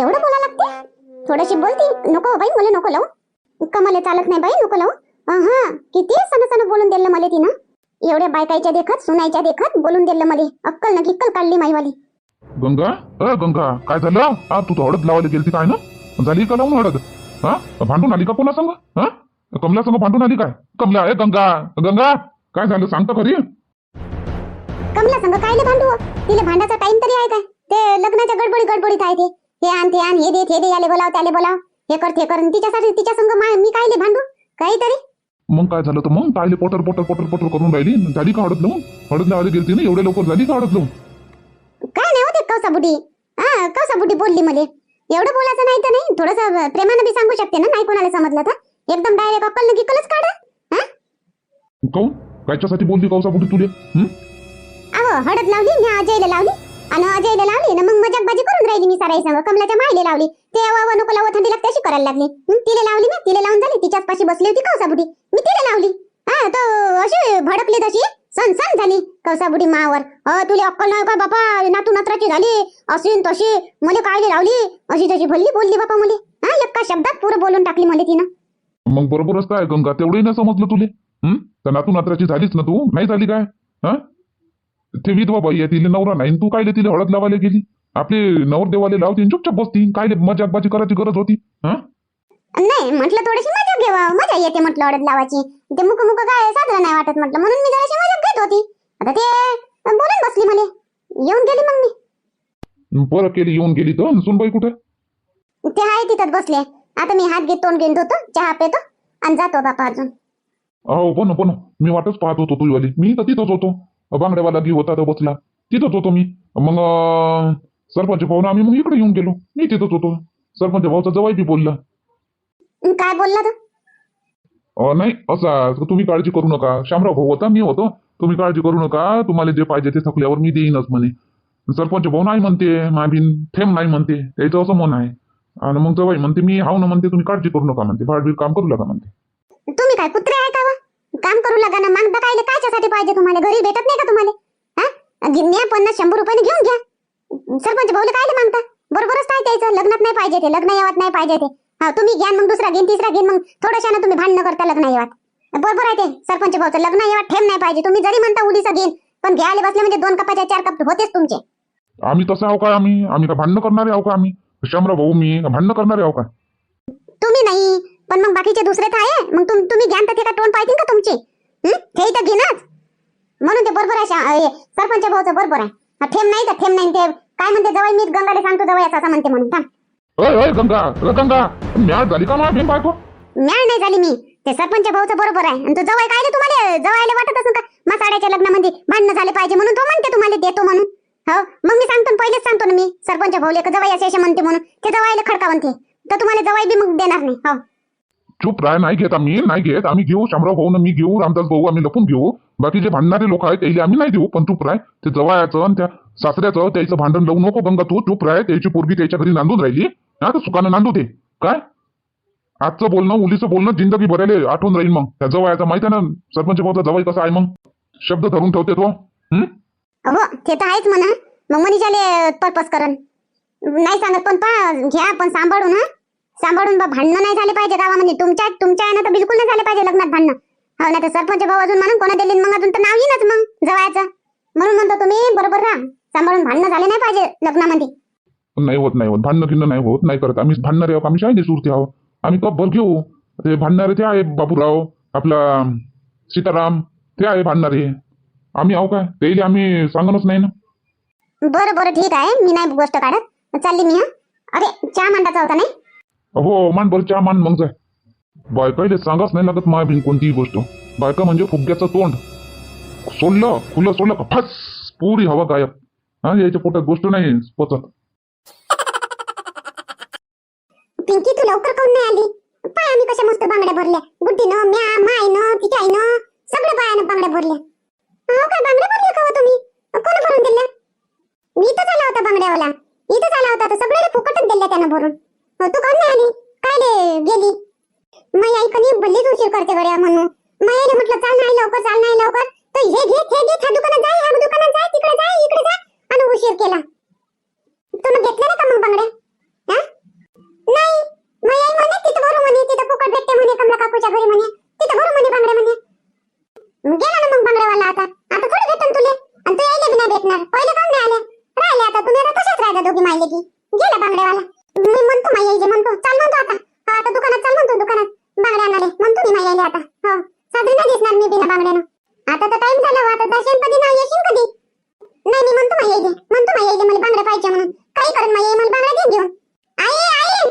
एवढं बोला लागते? थोडीशी बोलती? नको बाई मला नको लावू. कमाले चालत नाही बाई नको लावू. हा किती सण सण बोलून दिलं मला तिनं. एवढ्या बायकाईच्या देखत सुनायच्या देखत बोलून दिलं मला. अक्कल ना गिक्कल काढली माईवाली. गंगा अ गंगा काय झालं? हा तू तर हळद लावायला गेलती काय ना? झाली का लावून हळद? हा भांडून आली का कोणा संग? हा कमला संग भांडून आली काय? कमला ए गंगा गंगा काय झालं सांगता खरी? कमला संग कायले भांडू? हो? तिला भांडाचा टाइम तरी आहे काय? ते लग्नाच्या गडबडी गडबडीत आहे ते. हे आण ते आण हे दे ते दे याले बोलाव त्याले बोलाव. हे कर ते कर. आणि तिच्यासाठी तिच्या संग मा- मी कायले भांडू? काहीतरी? मग काय झालं तर मग? ताईले पोटर पोटर पोटर पोटर करून राहिली झाली का हळद लावून हळद लावायला गेलती ना एवढ्या लवकर झाली का हळद लावून काय नाही होते कौसा बुडी हा कौसा बुडी बोलली मला. एवढं बोलायचं नाही तर नाही. थोडस प्रेमानं बी सांगू शकते ना नाही कोणाला समजलं तर. एकदम डायरेक्ट अक्कल गिकलच काढा हा? काऊन? कायच्यासाठी बोलली कौसा बुटी तुले? हं? अहो हळद लावली मी अजयला लावली. आणि अजयला लावली ना मग मजाकबाजी करून राहिली मी साराई संग. कमलाच्या मायले लावली. ते व नको लावत थंडी लागते अशी करायला लागली. हं, तिला लावली ना? तिला लावून झाली. तिच्याच पाशी बसली होती कौसाबुडी मी तिला लावली. हा तो अशी भडकली तशी. सन सन झाली. कौसाबुडी मावर. अ तुले अक्कल नाही का बापा? नातू नात्राची झाली. अशी तशी. मले कायले लावली. अशी तशी भल्ली बोलली बापा मले. हा एका शब्दात पुरं बोलून टाकली मले तिनं. मग बरोबरच काय गंगा? तेवढी नाही समजलं तुले? हं? तर नातू नात्राची झालीच ना तू? नाही झाली काय? हा? ते विधवा बाई आहे तिले नवरा नाही. तू कायले तिले हळद लावायला गेली? आपले नवरदेवाले लावती चुपचाप बसती. कायले मजाकबाजी करायची गरज होती? हा? नाही म्हटलं थोडीशी मजा घेवा मजा येते म्हटलं हळद लावायची. ते मुक मुक काय साजरं नाही वाटत म्हटलं. म्हणून मी जराशी मजा घेत होती. आता ते बोलून बसली मला येऊन गेली मग मी. बरं केली येऊन गेली तर. सुनबाई कुठे? ते आहे तिथं बसले. आता मी हात घेत तोंड घेऊन होतो चहा पेतो आणि जातो बापा अजून. अहो पण पण मी वाटच पाहत होतो तुझीवाली मी तर तिथंच होतो. बांगड्यावाला घेऊ होता तर बसला. तिथंच होतो मी. मग सरपंच भाऊन आम्ही मग इकडे येऊन गेलो. मी तिथंच होतो. सरपंच भाऊचा जवाई बी बोलला. काय बोलला तो? अं, नाही असा तुम्ही काळजी करू नका. शामराव भाऊ होता मी होतो. तुम्ही काळजी करू नका. तुम्हाला जे पाहिजे ते थकल्यावर मी देईनच म्हणे. सरपंच भाऊ नाही म्हणते माबिन थेंब नाही म्हणते. त्याचं असं मन आहे. आणि मग जवाई म्हणते मी हाव ना म्हणते तुम्ही काळजी करू नका म्हणते. भाडबीड काम करू नका म्हणते. तुम्ही काय कुत्रे आहे का वा? काम करू लागा ना मागदा कायले कायच्यासाठी पाहिजे तुम्हाला? घरी भेटत नाही का तुम्हाला? हा? न्या पन्नास शंभर रुपयाने घेऊन घ्या. सरपंच भाऊला कायले मागता? बरोबरच काय द्यायचं लग्नात नाही पाहिजे ते लग्न यावात नाही पाहिजे ते. हा तुम्ही घ्या मग दुसरा घेईन तिसरा घेईन मग थोडशानं तुम्ही भांडणं करता लग्न यावात. बरोबर आहे ते सरपंच भाऊचं. लग्न यावात ठेम नाही पाहिजे. तुम्ही जरी म्हणता उलीचं घेईन पण घ्यायला बसले म्हणजे दोन कपाच्या चार कप होतेच तुमचे. आम्ही तसं आहो काय आम्ही? आम्ही का भांडणं करणारे आहो का आम्ही? शामराव भाऊ मी का भांडणं करणारे आहो का तुम्ही नाही. पण मग बाकीचे दुसरे तर आहे. मग तुम- तुम्ही घ्यान तर ते का तोंड पाहतील का तुमचे? हं? ते तर घेणार म्हणून ते बरोबर आहे सरपंच भाऊचं बरोबर आहे. ठेम नाही तर ठेम नाही. ते काय म्हणते जवळ मी गंगाला सांगतो जवळ असं म्हणते म्हणून. थांब. गंगा झाली का माझ्या बायको म्याळ नाही झाली मी. ते सरपंच भाऊचं बरोबर आहे. आणि तो जवळ काय तुम्हाला? जवळला वाटत असेल का? मसाड्याच्या लग्नामध्ये भांडणं झाले पाहिजे म्हणून तो म्हणते तुम्हाला देतो म्हणून. हो? मग मी सांगतो पहिलेच सांगतो ना मी. सरपंच भाऊले का जवळ असे असे म्हणते म्हणून. ते जवळला खडका म्हणते तर तुम्हाला जवळ बी मग देणार नाही. हो. चुप राय नाही घेत आम्ही नाही घेत. आम्ही घेऊ शामराव भाऊ मी घेऊ रामदास भाऊ आम्ही लपून घेऊ. बाकी जे भांडणारे लोक आहेत त्याला आम्ही नाही देऊ पण चुप राय ते जवळचं आणि त्या सासऱ्याचं त्याचं भांडण लावू नको गंगा तू चुप राय त्याची पोरगी त्याच्या घरी नांदून राहिली. हा तर सुखानं नांदू दे. काय? आजचं बोलणं उलीचं बोलणं जिंदगी भरायला आठवून राहील मग. त्या जवळचा माहिती आहे ना सरपंच भाऊचा जवळ कसा आहे मग? शब्द धरून ठेवते तो. हो? ते तर आहेच म्हणा. मग मनीषाले पर्पज नाही सांगत पण पा घ्या पण सांभाळू ना सांभाळून बा भांडणं नाही झाले पाहिजे गावामध्ये. तुमच्या तुमच्या यानं तर बिलकुल नाही झाले पाहिजे लग्नात भांडणं. हो ना तर सरपंच भाऊ अजून म्हणून कोणा दिली मग अजून तर नाव येईनच मग जवळचं. म्हणून म्हणतो तुम्ही बरोबर राहा. सांभाळून भांडणं झाले नाही पाहिजे लग्नामध्ये. नाही होत नाही होत. भांडणं गिणं नाही होत नाही करत. आम्ही भांडणारे आहोत आम्ही शाळेने सुरते आहोत. आम्ही कब्बर घेऊ. ते भांडणारे ते आहे बाबूराव आपला सीताराम ते आहे भांडणारे. आम्ही आहो काय? ते आम्ही सांगणच नाही ना. बरं बरं ठीक आहे. मी नाही गोष्ट काढत. चालली मी अरे चहा मांडायचा होता नाही? हो मान बरं चहा मान मग जाय बायकाईले सांगाच नाही लागत माय बिन कोणतीही गोष्ट. बायका म्हणजे फुग्याचं तोंड. सोडलं खुलं सोडलं का फस पुरी हवा गायब. हा याच्या पोटात गोष्ट नाही पचत. पिंकी तू लवकर काऊन नाही आली? पाय आम्ही कशा मस्त बांगड्या भरल्या. गुड्डीनं म्या मायनं तिच्या आईनं सगळं बायानं बांगड्या भरल्या. हो काय बांगड्या भरल्या का हो तुम्ही? कोण भरून दिल्या? मी तर आला होता बांगड्यावाला. इथंच आला होता तर सगळ्याला फुकटच दिल्या त्यानं भरून. हो, तू काऊन भल्लीच उशीर करते बरे म्हणून. मायाने म्हटलं चाल नाही लवकर चाल नाही लवकर. तर हे घे हे घे त्या दुकानात जाय ह्या दुकानात जाय तिकडे जाय इकडे जा. आणि उशीर केला. तो मग घेतलं ना का मग नाही. म्हणे तिथं म्हणे तिथं भेटते म्हणे काकूच्या घरी म्हणे. तिथं म्हणे म्हणे. गेला ना मग आता. आता थोडी भेटन तुले. आणि तू भेटणार. पहिले काम नाही आले राहिले आता तुम्ही दोघी मी म्हणतो माई म्हणतो. चाल म्हणतो आता. आता दुकानात चाल म्हणतो दुकानात. बांगड्यामध्ये. आणाले म्हणतो मी माई आता. हो. साधरी नाही दिसणार मी बिना बांगड्यानं. आता तर टाइम झाला हो, आता दर्शनपदी नाही येशील कधी? नाही मी म्हणतो माई यायले म्हणतो माई यायले मला बांगड्या पाहिजे म्हणून. काही करून माई मला बांगड्या देऊन घेऊन आई आई!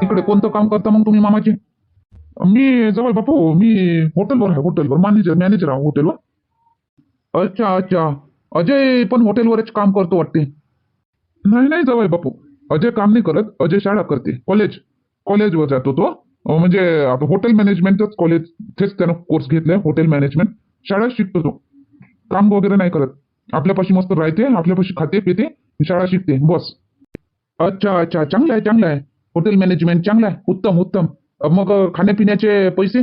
तिकडे कोणतं काम करता मग तुम्ही मामाचे मी जवळ बापू मी हॉटेलवर आहे हॉटेलवर मॅनेजर मॅनेजर आहे हॉटेलवर अच्छा अच्छा. अजय पण हॉटेलवरच काम करतो वाटते. नाही नाही जवळ बापू. अजय काम नाही करत. अजय शाळा करते. कॉलेज कॉलेजवर जातो तो म्हणजे आता हॉटेल मॅनेजमेंटच कॉलेज तेच त्यानं कोर्स घेतलाय हॉटेल मॅनेजमेंट शाळा शिकतो तो. काम वगैरे नाही करत. आपल्यापाशी मस्त राहते आपल्यापाशी खाते पिते शाळा शिकते. बस. अच्छा अच्छा. चांगलं आहे चांगलं आहे. हॉटेल मॅनेजमेंट चांगलं आहे. उत्तम उत्तम. मग खाण्यापिण्याचे पैसे?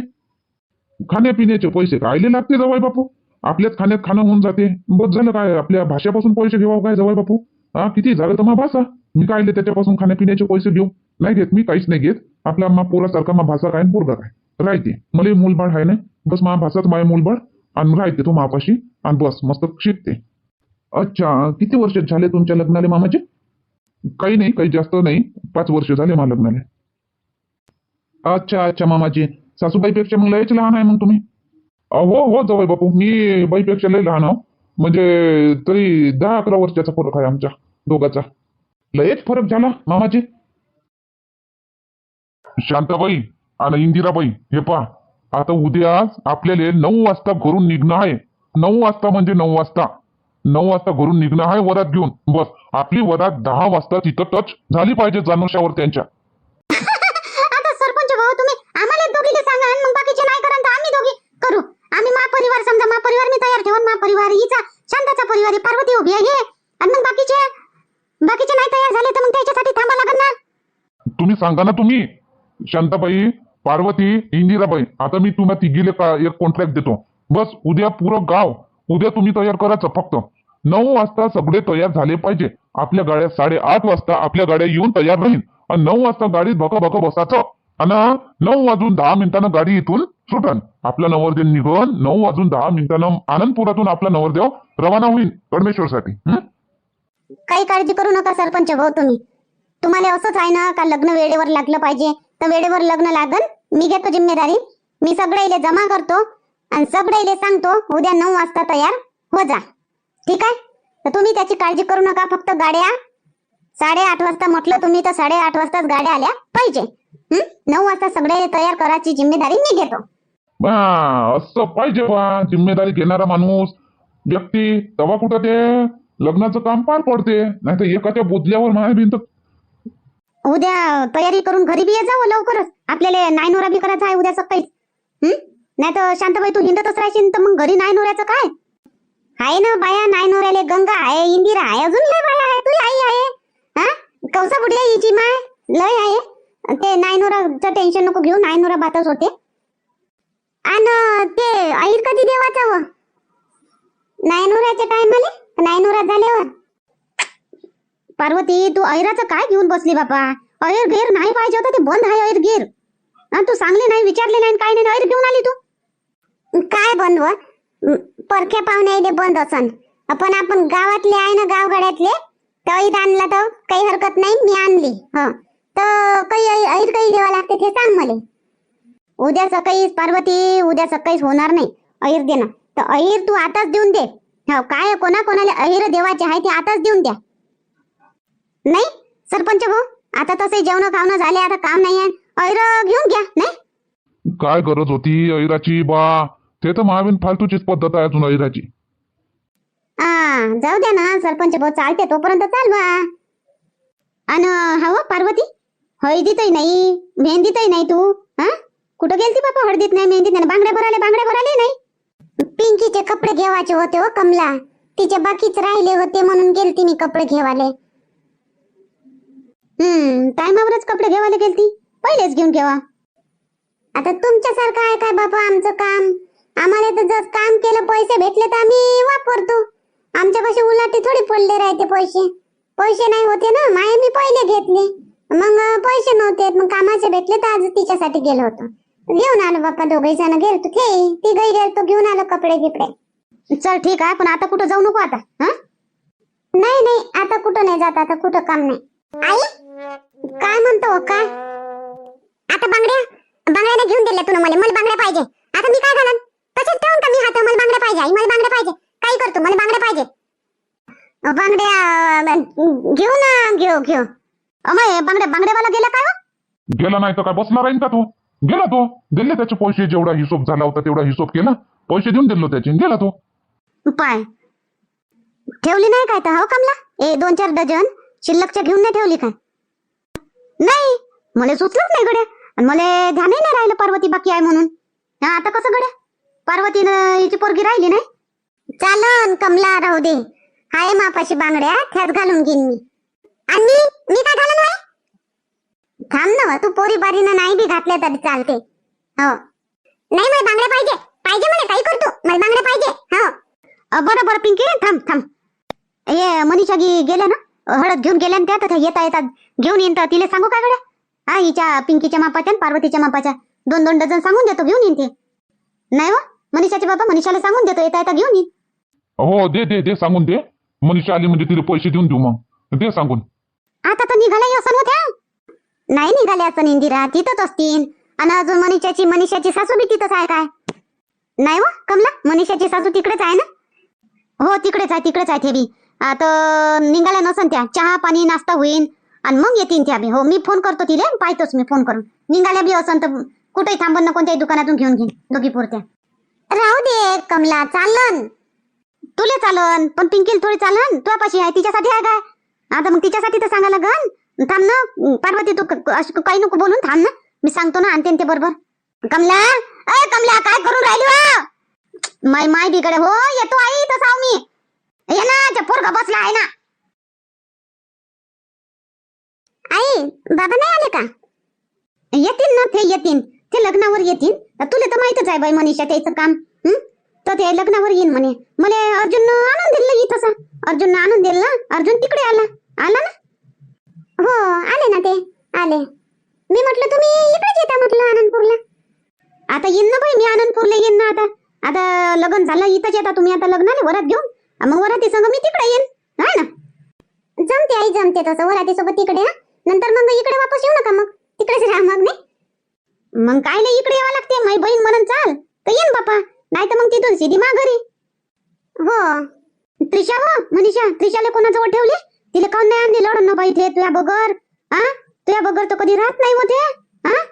खाण्यापिण्याचे पैसे. कायले लागते जवळ बापू. आपल्याच खाण्यात खाणं होऊन जाते. बस झालं काय? आपल्या भाषेपासून पैसे घेऊ काय जवळ बापू? हा किती झालं तर मग भाषा मी कायले त्याच्यापासून खाण्यापिण्याचे पैसे घेऊ? नाही घेत मी काहीच नाही घेत. आपला मा पोरासारखा मा भाषा काय पोरगा काय? राहते. मला मूलबाळ आहे ना बस मा भाषाच माय मूलबाळ आणि राहते तो मापाशी आणि बस मस्त शिकते. अच्छा किती वर्ष झाले तुमच्या लग्नाले मामाचे? काही नाही काही जास्त नाही. पाच वर्ष झाले मा लग्नाला. अच्छा अच्छा मामाजी. सासूबाईपेक्षा मग लयच लहान आहे मग तुम्ही. हो हो जवळ बापू. मी बाईपेक्षा लय लहान आहो. म्हणजे तरी दहा अकरा वर्षाचा फरक आहे आमच्या दोघाचा. लयच फरक झाला मामाजी. शांताबाई आणि इंदिराबाई हे पहा. आता उद्या आपल्याला नऊ वाजता घरून निघणं आहे. नऊ वाजता म्हणजे नऊ वाजता. नऊ वाजता घरून निघणं आहे वरात घेऊन. बस. आपली वरात दहा वाजता तिथं टच झाली पाहिजे जानोशावर त्यांच्या. आता सरपंच भाऊ तुम्ही आम्हाला दोघीले सांगा आणि मग बाकीचे नाही आम्ही दोघी करू. आम्ही मा परिवार समजा मा परिवार मी तयार ठेवून मा परिवार हिचा शांताचा परिवार आहे, पार्वती उभी आहे आणि मग बाकीचे? बाकीचे नाही तयार झाले तर मग त्याच्यासाठी थांबा ना? तुम्ही सांगा ना तुम्ही. शांताबाई पार्वती इंदिराबाई. आता मी तुम्हाला तिघीले एक कॉन्ट्रॅक्ट देतो. बस उद्या पुरं गाव. उद्या तुम्ही तयार करायचं फक्त. नऊ वाजता सगळे तयार झाले पाहिजे. आपल्या गाड्या साडेआठ वाजता आपल्या गाड्या येऊन तयार राहील. आणि नऊ वाजता गाडीत भक भक बसायचं. आणि नऊ वाजून दहा मिनिटानं गाडी इथून सुटन. आपला नवरदेव निघून. नऊ वाजून दहा मिनिटानं आनंदपुरातून आपला नवरदेव रवाना होईल परमेश्वर साठी काही काळजी करू नका सरपंच भाऊ तुम्ही. तुम्हाला असंच आहे ना का लग्न वेळेवर लागलं पाहिजे? तर वेळेवर लग्न लागन मी घेतो जिम्मेदारी. मी सगळे जमा करतो आणि सगळे सांगतो उद्या नऊ वाजता तयार हो जा. ठीक आहे? तर तुम्ही त्याची काळजी करू नका फक्त गाड्या. साडेआठ वाजता म्हटलं तुम्ही तर साडेआठ वाजताच गाड्या आल्या पाहिजे. नऊ वाजता सगळे तयार करायची जिम्मेदारी मी घेतो. असं पाहिजे बा जिम्मेदारी घेणारा माणूस. व्यक्ती तेव्हा कुठं ते? लग्नाचं काम पार पडते. नाही तर एखाद्या बोधल्यावर माया भिंत उद्या तयारी करून घरी बी ये जावं लवकरच. आपल्याला नायनोरा बी करायचा आहे उद्या सकाळी. नाही तर शांताबाई तू हिंडतच राहशील तर मग घरी नायनोऱ्याचं काय? आहे ना बाया नायनोऱ्याले गंगा आहे इंदिरा आहे अजून लय बाया आहे तुझी आई आहे. हा? कवसा बुडल्या हिची माय? लय आहे. ते नायनोराचं टेन्शन नको घेऊ नायनोरा बातच होते. आणि ते आईर कधी देवाचं व. नायनोऱ्याच्या टायमाले नायनोरा झाल्यावर. पार्वती तू ऐराचं काय घेऊन बसली बापा? ऐर घेर नाही पाहिजे होतं ते बंद आहे ऐर घेर. हा तू सांगले नाही विचारले नाही काय नाही ऐर घेऊन आली तू. काय बंद व? परख्या पाहुण्याले बंद असन. आपण आपण गावातले आहे ना गावगाड्यातले तर आणला तर काही हरकत नाही मी आणली. ह. तर काही ऐर काही द्यावं लागते ते सांग मला. उद्या सकाळी पार्वती उद्या सकाळीच होणार नाही ऐर देणं. तर ऐर तू आताच देऊन दे. हो काय कोणा कोणाला ऐर देवाचे आहे ते आताच देऊन द्या. नाही? सरपंच भाऊ? आता तसे जेवण खावणं झाले आता काम नाही आहे ऐर घेऊन घ्या नाही? काय गरज होती ऐराची बा? ते तर महावीन फालतूचीच पद्धत आहे अजून ऐराची हा जाऊ द्या ना सरपंच भाऊ चालते तोपर्यंत चाल बा. अन हवं पार्वती? हळदीतही नाही मेहंदीतही नाही तू हा? कुठं गेलती बापा हळदीत? नाही मेहंदीत नाही. बांगड्या भराले बांगड्या भराले नाही. पिंकीचे कपडे घेवायचे होते हो कमला. तिचे बाकीच राहिले होते म्हणून गेलती मी कपडे घेवाले हम्म टायमावरच कपडे घेवायला गेलती. पहिलेच घेऊन ठेवा आता तुमच्यासारखं आहे काय बाबा आमचं काम? आम्हाला तर जर काम केलं पैसे भेटले तर आम्ही वापरतो. आमच्या कसे उलाटे थोडी पडले राहते पैसे. पैसे नाही होते ना माये मी पहिले घेतले. मग पैसे नव्हते मग कामाचे भेटले तर आज तिच्यासाठी गेलो होतो. घेऊन आलो बाप्पा दोघे जण गेलो तू ते गई गेलो तो घेऊन आलो कपडे गिपडे. चल ठीक आहे पण आता कुठं जाऊ नको आता हा? नाही नाही आता कुठं नाही जात आता कुठं काम नाही. आई? काय म्हणतो हो, काय? आता बांगड्या बांगड्या घेऊन दिल्या तुला मला. मला बांगड्या पाहिजे. आता मी काय घालन? तसेच ठेवून का मी हात? मला बांगड्या पाहिजे आई मला बांगड्या पाहिजे. काही करतो मला बांगड्या पाहिजे. बांगड्या घेऊ ना घेऊ घेऊ अमय बांगड्या बांगड्यावाला गेला काय हो? गेला नाही तर काय बसला राहीन का तो? गेला तो. दिले त्याचे पैसे जेवढा हिशोब झाला होता तेवढा हिशोब केला. पैसे देऊन दिलो त्याचे गेला तो. पाय. ठेवली नाही काय तर? हो कमला? ए दोन चार डझन. शिल्लकच्या घेऊन नाही ठेवली काय नाही मला सुचलंच नाही गड्या. आणि मला ध्यानही नाही राहिलं पार्वती बाकी आहे म्हणून. हा आता कसं गड्या? पार्वतीनं हिची पोरगी राहिली नाही? चालन कमला राहू दे. हाय मापाशी बांगड्या त्यात घालून घेईन मी. आणि मी काय घालून बाई थांब ना तू पोरी बारीनं नाही बी घातल्या तरी चालते. हो. नाही मला बांगड्या पाहिजे. पाहिजे मला काही करतो. मला बांगड्या पाहिजे. हो. बरोबर बरं बरं पिंकी थांब थांब. ये मनीषा गी गेल्या ना? हळद घेऊन गेल्या त्या तर येता येतात घेऊन येईन तर तिला सांगू काय गड्या? हा हिच्या पिंकीच्या मापाच्या पार्वतीच्या मापाच्या. दोन दोन डझन सांगून देतो घेऊन येईन ते. नाही हो मनीषाचे बाबा मनीषाला सांगून देतो येता येता घेऊन येईन. हो दे दे दे सांगून दे. मनीषा आली म्हणजे तिला पैसे देऊन देऊ मग. दे सांगून. आता तर निघाला असं होत्या नाही निघाले असं इंदिरा तिथंच असतील. आणि अजून मनीषाची मनीषाची सासू बी तिथंच आहे काय? नाही हो कमला मनीषाची सासू तिकडेच आहे ना? हो तिकडेच आहे तिकडेच आहे ते बी. आता निघाल्या नसन त्या. चहा पाणी नाश्ता होईन. आणि मग येतील त्या बी. हो मी फोन करतो तिले पाहतोच मी फोन करून. निघाल्या बी असन तर कुठेही थांबन ना कोणत्याही दुकानातून घेऊन घेईन दोघी पुरत्या. राहू दे कमला चालन. तुले चालन पण पिंकील थोडी चालन. तुझ्यापाशी आहे तिच्यासाठी आहे काय? आता मग तिच्यासाठी तर सांगा लागन. थांब ना. पार्वती तू काही नको बोलून थांब ना. मी सांगतो ना आणते ते बरोबर. कमला अय कमला काय करून राहिली वा माय माय बिकडे हो येतो आई तसा मी. ये ना ते पोरगा बसला आहे ना. आई बाबा नाही आले का? येतील ना ते येतील. ते लग्नावर येतील. तुला तर माहितच आहे बाई मनीषा त्याचं काम. हं? तर ते लग्नावर येईन म्हणे. मला अर्जुन आणून दिलं इथं अर्जुन आणून दिलं ना? अर्जुन तिकडे आला. आला ना? हो आले ना ते. आले. मी म्हटलं तुम्ही इकडेच येता? म्हटलं आनंदपूरला. आता येईन ना बाई मी आनंदपूरला येईन ना आता. आता लग्न झालं इथंच येता तुम्ही. आता लग्नाला वरात घेऊन. मग वराती संग मी तिकडे येईन. हा ना? जमते आई जमते तसं. वराती सोबत तिकडे हा नंतर मग इकडे वापस येऊ नका मग. तिकडेच राहा मग नाही? मग कायले इकडे यावं लागते? माई बहीण म्हणून चाल तर येईन बापा. नाही तर मग तिथून सीधी माघारी. हो. त्रिशा हो मनीषा त्रिशाला कोणाजवळ ठेवले? तिला काऊन नाही आणली? लढून ना इथे तुया बगर. हा तुया बगर तो कधी राहत नाही होते. हा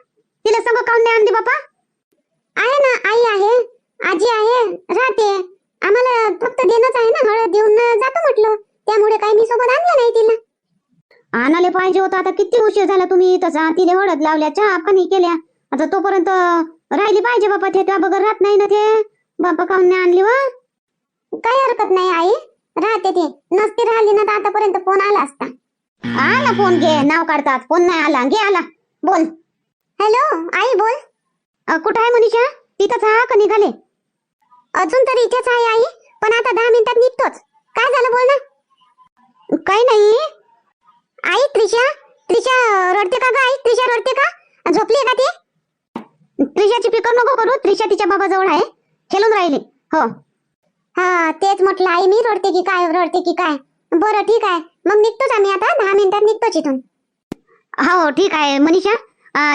तिला संग काऊन नाही आणली बापा? आहे ना आई आहे. आजी आहे. राहते. आम्हाला फक्त देणंच आहे ना हळद देऊन जातो म्हटलं. त्यामुळे काही मी सोबत आणलं नाही तिला. आणाले पाहिजे होतं. आता किती उशीर झाला तुम्ही तसा तिने हळद लावल्या चहा पाणी केल्या. आता तोपर्यंत राहिली पाहिजे बापा ते. तुया बगर राहत नाही ना ते. बापा काऊन नाही आणली वा काही हरकत नाही आई. राहते ते. नसती राहिली ना तर आतापर्यंत फोन आला असता. आला फोन घे. नाव काढतात. फोन नाही आला. घे आला. बोल. हॅलो आई बोल. कुठं आहे मनीषा? तिथंच हा का निघाले? अजून तर इथेच आहे आई पण आता दहा मिनिटात निघतोच. काय झालं बोल ना. काही नाही. आई त्रिशा त्रिशा रडते का ग आई? त्रिशा रडते का? झोपली का ती? त्रिशाची फिकर नको करू त्रिशा तिच्या बाबाजवळ आहे. खेळून राहिली. हो. हा तेच म्हटलं आई मी रडते की काय रडते की काय? बरं ठीक आहे. मग निघतोच आम्ही आता. दहा मिनिटात निघतोच इथून. हो ठीक आहे मनीषा.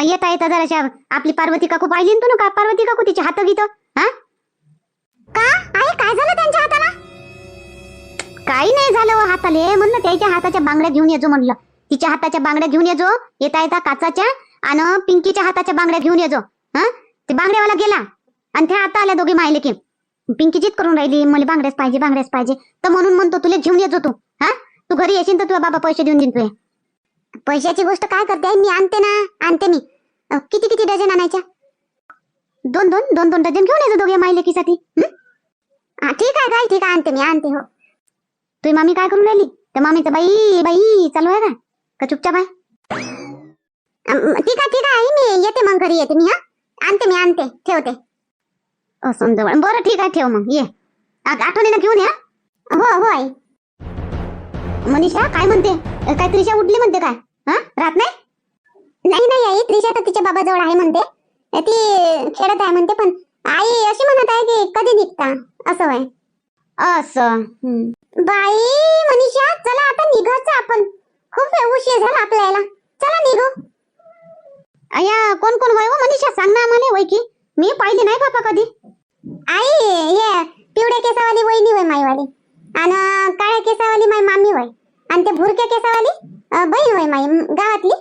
येता येता जराशा आपली पार्वती काकू पाहिली तू ना का? पार्वती काकू तिच्या हात घेतो हा? का? आई काय झालं त्यांच्या हाताला? काही नाही झालं हो हाताले. म्हणलं त्याच्या हाताच्या बांगड्या घेऊन येजो म्हणलं. तिच्या हाताच्या बांगड्या घेऊन येजो. येता येता काचाच्या आणि पिंकीच्या हाताच्या बांगड्या घेऊन येजो. हा? ते बांगड्यावाला गेला. आणि त्या आता आल्या दोघे मायले की. पिंकी जीत करून राहिली मला बांगड्याच पाहिजे बांगड्याच पाहिजे. तर म्हणून म्हणतो तुला घेऊन येजो तू. हा? तू घरी येशील तर तुझा बाबा पैसे देऊन देईन तुझे. पैशाची गोष्ट काय करते मी आणते ना आणते मी. किती किती डझन आणायच्या? दोन दोन दोन दोन डझन घेऊन येतो दोघे मायलेकीसाठी लेकीसाठी हा? ठीक आहे काय ठीक आहे आणते मी आणते हो. तुझी मामी काय करून राहिली? मामी मामीचं बाई बाई चालू आहे का? का चुपचाप आहे? ठीक आहे ठीक आहे मी येते मग घरी येते मी हा? आणते मी आणते ठेवते. असं जवळ बरं ठीक आहे ठेव मग ये. आ- आठवणीनं घेऊन या हो? हो आई. मनीषा काय म्हणते? काय त्रिशा उठली म्हणते काय? हा? राहत नाही? नाही नाही आई त्रिशा तर तिच्या बाबाजवळ आहे म्हणते. ती खेळत आहे म्हणते पण आई अशी म्हणत आहे की कधी निघता? असं होय असं. बाई मनीषा चला आता निघायचं आपण. खूप उशीर झाला आपल्याला. चला निघू. अया कोण कोण होय हो? मनीषा सांग ना आम्हाला होय की. मी पाहिली नाही बापा कधी. आई ये पिवळ्या केसावाली वहिनी होय माईवाली. आणि काळ्या केसावाली माई मामी होय आणि ते भुरक्या केसावाली बहीण होय माई गावातली.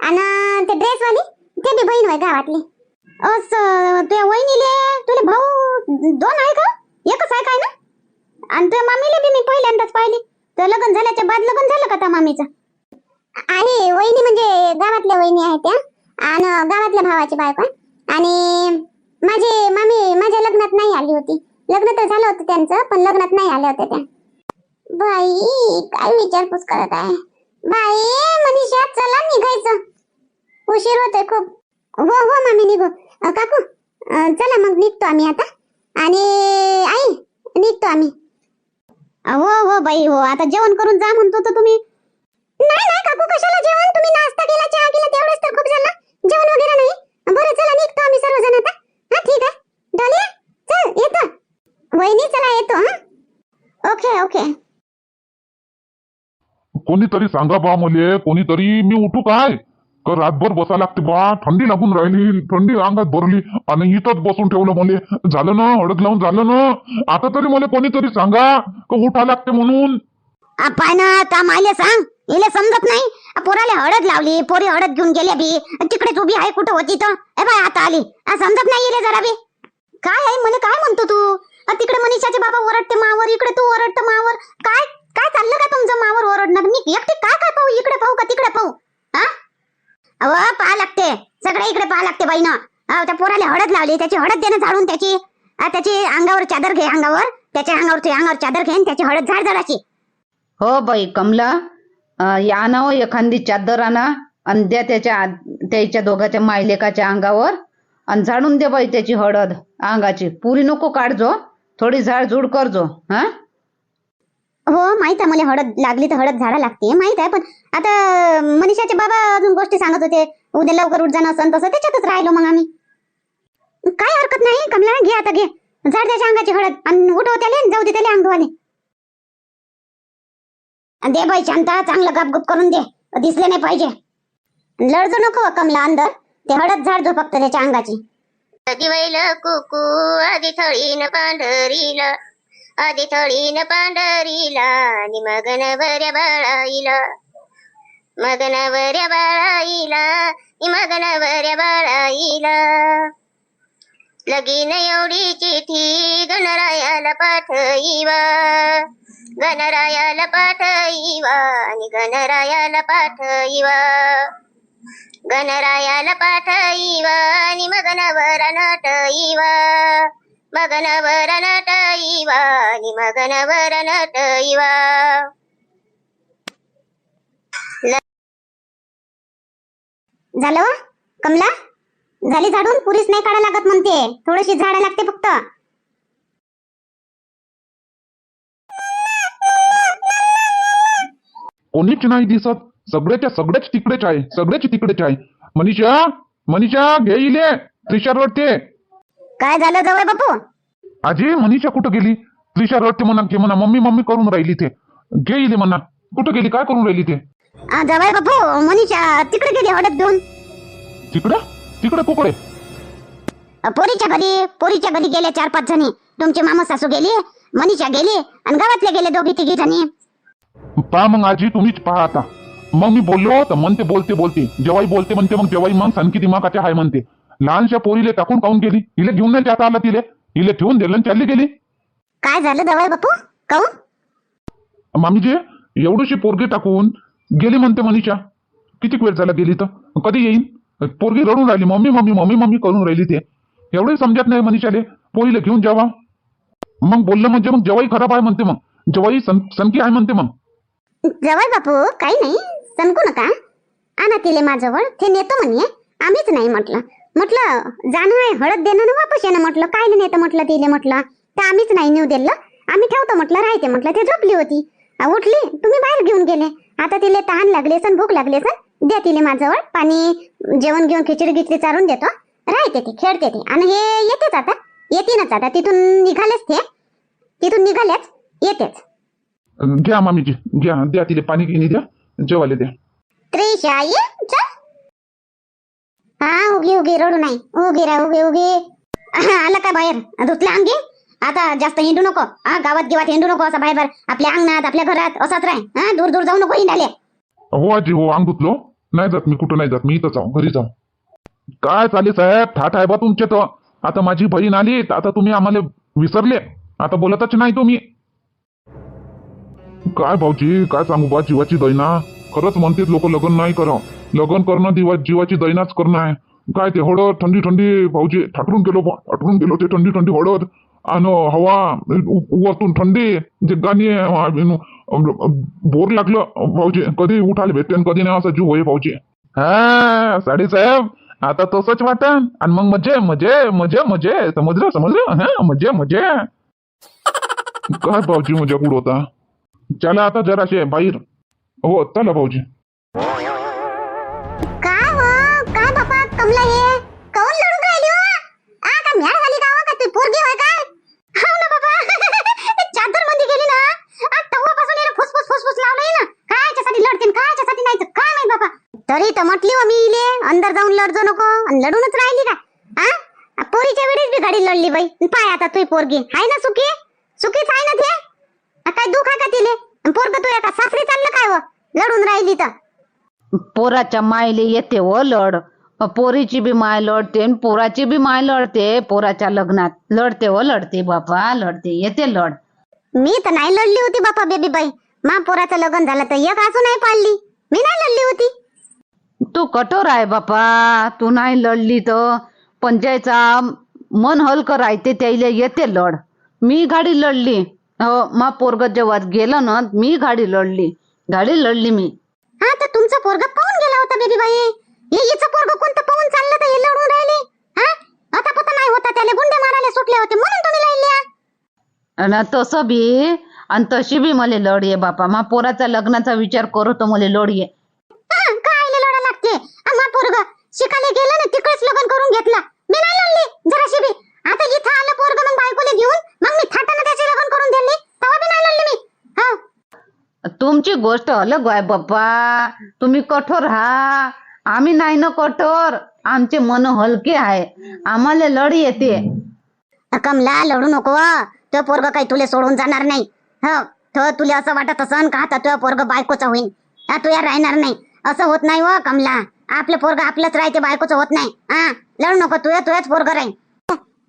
आणि ते ड्रेसवाली ते बी बहीण होय गावातली. असं ते वहिनीले तुला भाऊ दोन आहे का? एकच आहे काय ना? आणि तुझ्या मामीले बी मी पहिल्यांदाच पाहिली. तर लग्न झाल्याच्या बाद लग्न झालं का त्या मामीचं? आहे वहिनी म्हणजे गावातल्या वहिनी आहेत त्या. आणि गावातल्या भावाची बायको आहे. आणि माझी मामी माझ्या लग्नात नाही आली होती. लग्न तर झालं होतं त्यांचं पण लग्नात नाही आल्या होत्या त्या. बाई काय विचारपूस करत आहे? बाई मनीषा चला निघायचं. उशीर होतोय खूप. हो हो मामी निघू. अ, काकू अ, चला मग निघतो आम्ही आता. आणि आई निघतो आम्ही. हो हो बाई हो आता जेवण करून जा म्हणतो तर तुम्ही. नाही नाही काकू कशाला जेवण? तुम्ही नाश्ता केला चहा केला तेवढंच तर खूप झालं. जेवण वगैरे नाही. बरं चला निघतो आम्ही सर्वजण आता. हा ठीक आहे. डॉलिया चल येतो. वहिनी चला येतो हा. Okay okay. कोणीतरी सांगा बा मले कोणीतरी मी उठू काय? का रातभर बसा लागते बा? थंडी लागून राहिली थंडी अंगात भरली आणि इथंच बसून ठेवलं मले. झालं ना हळद लावून झालं ना? आता तरी मला कोणीतरी सांगा का उठा लागते म्हणून? पाय ना मायले सांग. इले समजत नाही. आ, पोराले हळद लावली पोरी हळद घेऊन गेल्या बी. आणि तिकडेच उभी आहे कुठं होती तर? ए बाय आता आली. समजत नाही इले जरा बी. काय आहे? मला काय म्हणतो तू? तिकडे मनीषाचे बाबा ओरडते मावर इकडे तू ओरडते मावर. काय काय चाललं का तुमचं मावर ओरडणार मी एकटे काय काय पाहू इकडे पाहू का तिकडे पाहू हा अव पहा लागते. सगळे इकडे पहा लागते बाई ना त्या पोराला हळद लावली. त्याची हळद देणं झाडून त्याची. त्याची अंगावर चादर घे अंगावर. त्याच्या अंगावर अंगावर चादर घे आणि त्याची हळद झाड झाडाची. हो बाई कमला. या ना हो एखादी चादर आणा आणि द्या त्याच्या त्याच्या दोघाच्या मायलेकाच्या अंगावर आणि झाडून दे बाई त्याची हळद अंगाची. पुरी नको काढजो थोडी झाड झूड करजो हा? हो माहीत आहे मला हळद लागली तर हळद झाडा लागते माहीत आहे पण आता मनीषाचे बाबा अजून गोष्टी सांगत होते उद्या लवकर उठ जाणं असं तसं त्याच्यातच राहिलो मग आम्ही. काय हरकत नाही कमला घे आता घे. झाड त्याच्या अंगाची हळद आणि उठव त्याले जाऊ दे त्याला अंग धुवाले दे बाई शांता चांगलं गपगप करून दे दिसले नाही पाहिजे. लढजो नको हो, कमला अंदर. ते हळद झाड जो फक्त त्याच्या अंगाची. कधी वैल कुकू आधी थळीन पांढरीला. आधी थळीन पांढरीला आणि मगन बऱ्या बाळाईला. मगन बऱ्या बाळाईला नि मगन बऱ्या बाळाईला. लगीन एवढी चिठी गणरायाला पाठईवा. गणरायाला पाठईवा आणि गणरायाला पाठईवा. गणरायाला पाठईवा आणि मगनवर नटईवा. मगनवर नटईवा आणि मगनवर नटईवा झालं वा? कमला? झाली झाडून? पुरीच नाही काढा लागत म्हणते. थोडीशी झाडा लागते फक्त. कोणीच नाही दिसत. सगळ्याच्या सगळ्याच तिकडेच आहे. सगळ्याच तिकडेच आहे. मनीषा मनीषा घे इले. त्रिशा रडते काय झालं जवळ बापू? आजी मनीषा कुठं गेली? त्रिशा रडते म्हणा घे म्हणा मम्मी मम्मी करून राहिली ते. इले म्हणा कुठं गेली काय करून राहिली ते? आ, जवळ बापू मनीषा तिकडे गेली हळद घेऊन. तिकडं? तिकडे कुकडे? अ, पोरीच्या घरी पोरीच्या घरी गेले चार पाच जणी. तुमची मामा सासू गेली मनीषा गेली आणि गावातले गेले दोघी तिघी जणी. पहा मग आजी तुम्हीच पहा आता. मग मी बोललो तर म्हणते बोलते बोलते. जेव्हाही बोलते म्हणते मग जेव्हाही मग सनकी दिमागाचे आहे म्हणते. लहानशा पोरीले टाकून काऊन गेली. इले घेऊन नाही जाता आला तिले. इले ठेवून दिलं आणि चालली गेली. काय झालं जवळ बापू? काऊन मामीजी एवढीशी पोरगी टाकून गेली म्हणते मनीषा. किती वेळ झाला गेली तर? कधी येईन? पोरगी रडून राहिली. मम्मी मम्मी मम्मी मम्मी करून राहिली ते. एवढंही समजत नाही मनीषाले. पोरीला घेऊन जावा. मग बोललं म्हणजे मग जेव्हाही खराब आहे म्हणते मग. जेव्हाही सन सनकी आहे म्हणते मग. जवळ बापू काही नाही. सणकू नका. आणा तिले माझ्याजवळ. ते नेतो म्हणे. आम्हीच नाही म्हटलं. म्हटलं जाणं आहे हळद देणं ना वापस येणं म्हटलं काय नेतं म्हटलं तिले म्हटलं. तर आम्हीच नाही नेऊ दिलं. आम्ही ठेवतो म्हटलं राहते म्हटलं ते झोपली होती. उठली तुम्ही बाहेर घेऊन गेले. आता तिले तहान लागले सन भूक लागले सन द्या तिले माझ्याजवळ पाणी जेवण घेऊन खिचडी गिचडी चारून देतो. राहते ते खेळते ते. आणि हे येतेच आता. येतीनच आता. तिथून निघालेच ते. तिथून निघालेच येतेच. घ्या मामीजी घ्या. द्या तिला पाणी गिनी द्या. जेवायला द्या. त्रिशा ये चल. हा उगी उगी रडू नाही. उगी रा उगी उगी. आला का बाहेर? धुतला अंगी? आता जास्त हिंडू नको. हा गावात गिवात हिंडू नको असं बाहेर आपल्या अंगणात आपल्या घरात असाच राह. हा दूर दूर जाऊ नको हिंडाले हो आजी हो अंग धुतलो. नाही जात मी कुठं नाही जात. मी इथं जाऊ घरी जाऊ काय चालेल साहेब? ठाठ आहे बा तुमचे तर. आता माझी बहीण आली. आता तुम्ही आम्हाला विसरले. आता बोलतच नाही तुम्ही. काय भाऊजी काय सांगू बा जीवाची दैना? खरंच म्हणते लोक लग्न नाही करा लग्न करणं दिवा जीवाची दैनाच करणं आहे. काय ते हळद थंडी थंडी भाऊजी ठाकरून गेलो ठाकरून गेलो ते थंडी थंडी हळद. आणि हवा वरतून थंडी जे गाणी बोर लागलं भाऊजी कधी उठायला भेटते कधी नाही असं जीव होय भाऊजी. हा साडेसाहेब आता तसंच वाटन. आणि मग मजे मजे मजे मजे. समजलं समजलं? हा मजे मजे. काय भाऊजी मजा कुठं होता चला आता जराशे बाहेर. हो चला भाऊजी. तरी तर म्हटली हो मी इले अंदर जाऊन लढजो नको. आणि लढूनच राहिली का? आ, पोरीच्या वेळेस बी गाडी लढली बाई. पाय आता तुही पोरगी. हाय ना सुखी? सुखीच आहे ना ते? आ, काय दुख आहे का तिले? पोरग तू एका सासरी चाललं काय हो? लढून राहिली तर. पोराच्या मायले येते व लढ. अ, पोरीची बी माय लढते आणि पोराची बी माय लढते. पोराच्या लग्नात लढते व लढते बापा लढते येते लढ. मी तर नाही लढली होती बापा बेबी बाई. मा पोराचं लग्न झालं तर एक अजून नाही पाळली. मी नाही लढली होती. तू कठोर आहे बापा. तू नाही लढली तर पण ज्याचा मन हलकं राहते त्याला येते लढ. मी गाडी लढली. हो मा पोरग जेव्हा गेलं ना मी गाडी लढली. गाडी लढली मी. हा तर तुमचं पोरग पाहून गेला होता बेबी बाई हे हिचं पोरग कोणतं पाहून चाललं तर हे लढून राहिले? हा? आता पता नाही होता त्याला गुंडे मारायला सुटले होते म्हणून तुम्ही लढल्या. आणि तसं बी आणि तशी बी मला लढ ये बापा. मा पोराचा लग्नाचा विचार करू तर मला लढ ये हा, काय लढा लागते आम्हा पोरग शिकायला गेलं ना तिकडेच लग्न करून घेतलं मी नाही लढली जराशी बी आता इथं आलं पोरग मग बायकोले घेऊन मग मी थाटानं त्याचे लग्न करून दिली तेव्हा बी नाही लढली मी हा तुमची गोष्ट अलग आहे बाप्पा. तुम्ही कठोर हा आम्ही नाही ना कठोर. आमचे मन हलके आहे. आम्हाला लढ येते. कमला लढू नको तो पोरग काही तुले सोडून जाणार नाही. हो तो तुला असं वाटत असन का आता तुझं पोरग बायकोचं होईन? हा तू या राहणार नाही. असं होत नाही व कमला. आपलं पोरग आपलंच राहते बायकोचं होत नाही. हा लढू नको तुझ्या तुझ्याच पोरग राहीन.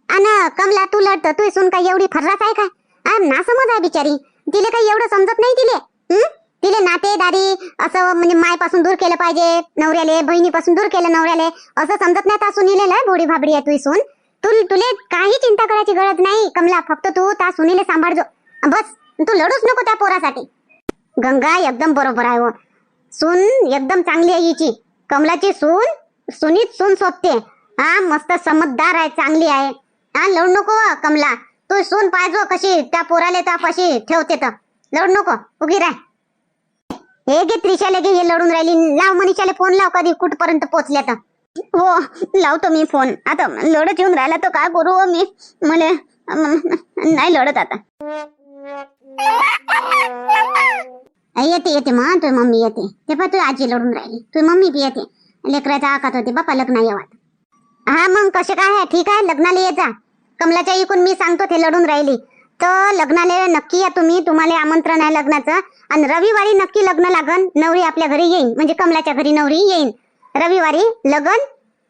अन कमला तू लढत तू सून काय एवढी फर्राच आहे काय आ, ना समज आहे बिचारी. तिले काही एवढं समजत नाही तिले. हं? तिले नातेदारी असं म्हणजे मायपासून दूर केलं पाहिजे नवऱ्याले बहिणीपासून दूर केलं नवऱ्याले असं समजत नाही ता सुनीले लय भोडी भाबडी आहे तुझी सून तू तुले काही चिंता करायची गरज नाही कमला फक्त तू त्या सुनीले सांभाळजो. बस तू लढूच नको त्या पोरासाठी. गंगा एकदम बरोबर आहे हो. सून एकदम चांगली आहे हिची. कमलाची सून सुनीत सून सोपते हा मस्त समजदार आहे चांगली आहे. हा लढू नको हो, कमला. तू सून पाहिजो कशी त्या पोराले त्या पाशी ठेवते तर. लढू नको उगी राय हे घे त्रिशाले घे हे लढून राहिली. लाव मनीषाला फोन लाव कधी कुठपर्यंत पोहोचल्या तर. हो लावतो मी फोन आता लढत येऊन राहिला तर काय करू हो मी? मला नाही लढत आता. येते येते मग तुझी मम्मी येते. ते पण तुझी आजी लढून राहिली. तुझी मम्मी बी येते. लेकराचा आकात होते बापा लग्न येवात हा मग कसे काय आहे? ठीक आहे लग्नाला ये जा. कमलाच्या इकून मी सांगतो ते लढून राहिली. तर लग्नाला नक्की या तुम्ही. तुम्हाला आमंत्रण आहे लग्नाचं. आणि रविवारी नक्की लग्न लागन नवरी आपल्या घरी येईन. म्हणजे कमलाच्या घरी नवरी येईन. रविवारी लग्न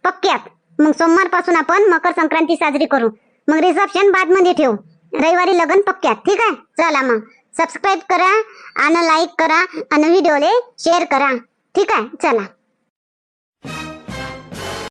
पक्क्यात. मग सोमवारपासून आपण मकर संक्रांती साजरी करू. मग रिसेप्शन बादमध्ये ठेवू. रविवारी लग्न पक्क्यात. ठीक आहे? चला मग. सबस्क्राईब करा आणि लाईक करा आणि व्हिडिओले शेअर करा. ठीक आहे? चला.